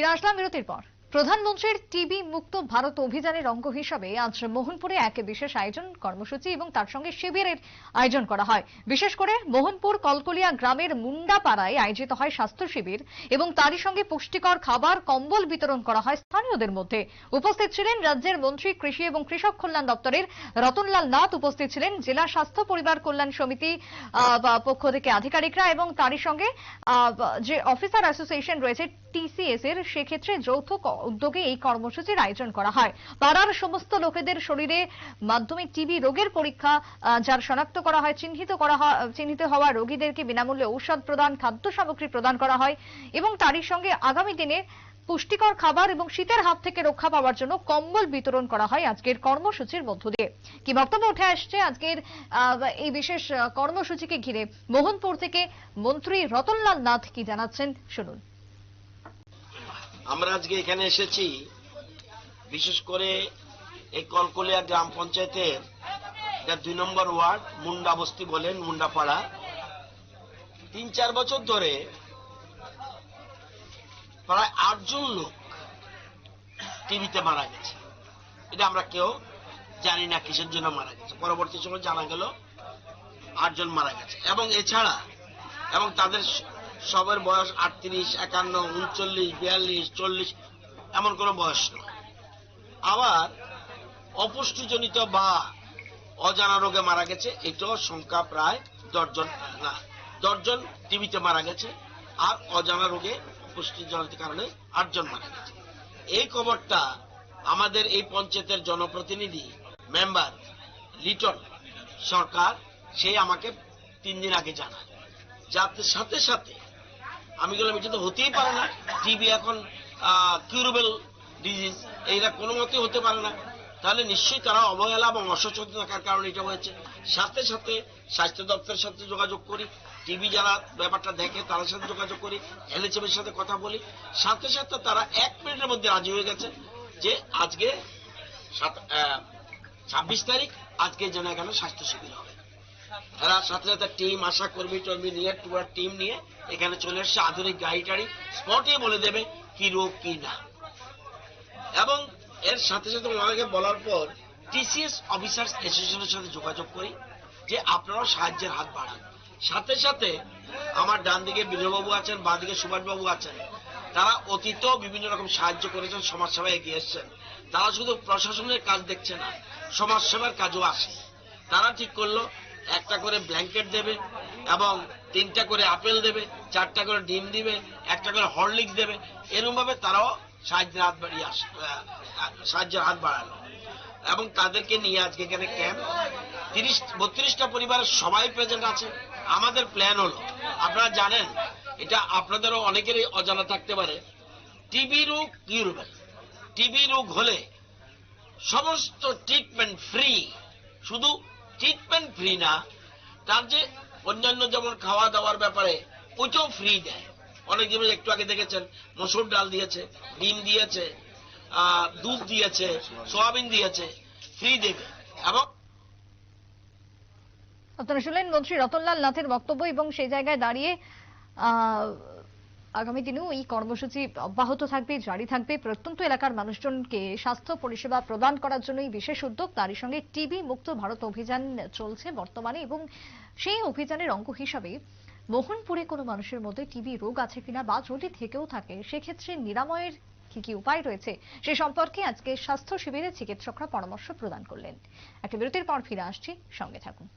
ফিরে আসলাম বিরতির পর। প্রধানমন্ত্রীর টিবি মুক্ত ভারত অভিযানের অঙ্গ হিসাবে আজ মোহনপুরে এক বিশেষ আয়োজন কর্মসূচি এবং তার সঙ্গে শিবিরের আয়োজন করা হয়। বিশেষ করে মোহনপুর কলকলিয়া গ্রামের মুন্ডাপাড়ায় আয়োজিত হয় স্বাস্থ্য শিবির এবং তারই সঙ্গে পুষ্টিকর খাবার, কম্বল বিতরণ করা হয় স্থানীয়দের মধ্যে। উপস্থিত ছিলেন রাজ্যের মন্ত্রী, কৃষি এবং কৃষক কল্যাণ দপ্তরের রতনলাল নাথ। উপস্থিত ছিলেন জেলা স্বাস্থ্য পরিবার কল্যাণ সমিতি পক্ষ থেকে আধিকারিকরা এবং তারই সঙ্গে যে অফিসার অ্যাসোসিয়েশন রয়েছে টিসিএস এর, সেক্ষেত্রে যৌথ উদ্যোগে এই কর্মসূচির আয়োজন করা হয়। পাড়ার সমস্ত লোকেদের শরীরে মাধ্যমিক টিবি রোগের পরীক্ষা যার শনাক্ত করা হয়, চিহ্নিত করা হয়, চিহ্নিত হওয়া রোগীদেরকে বিনামূল্যে ঔষধ প্রদান, খাদ্য সামগ্রী প্রদান করা হয় এবং তারই সঙ্গে আগামী দিনে পুষ্টিকর খাবার এবং শীতের হাত থেকে রক্ষা পাওয়ার জন্য কম্বল বিতরণ করা হয় আজকের কর্মসূচির মধ্য দিয়ে। কি বক্তব্য উঠে আসছে আজকের এই বিশেষ কর্মসূচিকে ঘিরে। মোহনপুর থেকে মন্ত্রী রতনলাল নাথ কি জানাচ্ছেন, শুনুন। আমরা আজকে এখানে এসেছি, বিশেষ করে এই কলকলিয়া গ্রাম পঞ্চায়েতের দুই নম্বর ওয়ার্ড, মুন্ডা বস্তি বলেন, মুন্ডাপাড়া। তিন, চার বছর ধরে প্রায় আটজন লোক টিভিতে মারা গেছে। এটা আমরা কেউ জানি না কিসের জন্য মারা গেছে। পরবর্তী সময় জানা গেল আটজন মারা গেছে। এবং এছাড়া, এবং তাদের সবার বয়স আটত্রিশ, একান্ন, উনচল্লিশ, বিয়াল্লিশ, চল্লিশ, এমন কোনো বয়স নয় আবার অপুষ্টিজনিত বা অজানা রোগে মারা গেছে, এটাও সংখ্যা প্রায় দশজন না, দশজন টিভিতে মারা গেছে, আর অজানা রোগে পুষ্টিজনিত কারণে আটজন মারা গেছে। এই খবরটা আমাদের এই পঞ্চায়েতের জনপ্রতিনিধি মেম্বার লিটন সরকার, সে আমাকে তিন দিন আগে জানায়। যাতে সাথে সাথে আমি বললাম এটা তো হতেই পারে না। টিবি এখন কিউরেবল ডিজিজ এইটা কোনো মতে হতে পারে না। তাহলে নিশ্চয়ই তারা অবহেলা এবং অসচেতনতার কারণে এটা হয়েছে। সাথে সাথে স্বাস্থ্য দপ্তরের সাথে যোগাযোগ করি টিভি যারা ব্যাপারটা দেখে তাদের সাথে যোগাযোগ করি এলএচএম এর সাথে কথা বলি। সাথে সাথে তারা এক মিনিটের মধ্যে রাজি হয়ে গেছে যে আজকে ছাব্বিশ তারিখ, আজকে যেন এখানে স্বাস্থ্য শিবির হবে। এরা সাথে সাথে টিম আশা কর্মী টর্মী নিয়ে পুরো টিম নিয়ে এখানে চলে এসছে আধুনিক গাড়ি টাড়ি। স্পটে বলে দেবে কি রোগ, কি না। এবং এর সাথে সাথে ওনাকে বলার পর টিসিএস অফিসার্স অ্যাসোসিয়েশনের সাথে যোগাযোগ করি যে আপনারাও সাহায্যের হাত বাড়ান। সাথে সাথে আমার ডান দিকে বিজয়বাবু আছেন, বাঁ দিকে সুভাষবাবু আছেন। তারা অতীতেও বিভিন্ন রকম সাহায্য করেছেন, সমাজসেবায় এগিয়ে এসছেন। তারা শুধু প্রশাসনের কাজ দেখছে না, সমাজসেবার কাজও আসে। তারা ঠিক করল একটা করে ব্ল্যাঙ্কেট দেবে এবং তিনটা করে আপেল দেবে, চারটা করে ডিম দিবে, একটা করে হরলিক্স দেবে। এরকম ভাবে তারাও সাহায্যের হাত বাড়িয়ে আস সাহায্যের হাত বাড়ালো। এবং তাদেরকে নিয়ে আজকে এখানে ক্যাম্প তিরিশ, বত্রিশটা পরিবারের সবাই প্রেজেন্ট আছে। আমাদের প্ল্যান হলো, আপনারা জানেন, এটা আপনাদেরও অনেকেরই অজানা থাকতে পারে। টিবি রোগ কিউরেবল টিবি রোগ হলে সমস্ত ট্রিটমেন্ট ফ্রি শুধু ট্রিটমেন্ট ফ্রি না, তার যে অন্যান্য যেমন খাওয়া দাওয়ার ব্যাপারে, ওইটাও ফ্রি দেয়। অনেক জিনিস একটু আগে দেখেছেন, মসুর ডাল দিয়েছে, ডিম দিয়েছে দুধ দিয়েছে, সোয়াবিন দিয়েছে ফ্রি দেবে। এবং আপনারা শুনলেন মন্ত্রী রতনলাল নাথের বক্তব্য এবং সেই জায়গায় দাঁড়িয়ে আগামী দিনেও এই কর্মসূচি অব্যাহত থাকবে, জারি থাকবে। প্রত্যন্ত এলাকার মানুষজনকে স্বাস্থ্য পরিষেবা প্রদান করার জন্য বিশেষ উদ্যোগ। তারই সঙ্গে টিবি মুক্ত ভারত অভিযান চলছে বর্তমানে এবং সেই অভিযানের অঙ্গ হিসাবে মোহনপুরে কোনো মানুষের মধ্যে টিবি রোগ আছে কিনা বা যদি থেকেও থাকে, সেক্ষেত্রে নিরাময়ের কি কি উপায় রয়েছে সে সম্পর্কে আজকে স্বাস্থ্য শিবিরে চিকিৎসকরা পরামর্শ প্রদান করলেন। একটা বিরতির পর ফিরে আসছি, সঙ্গে থাকুন।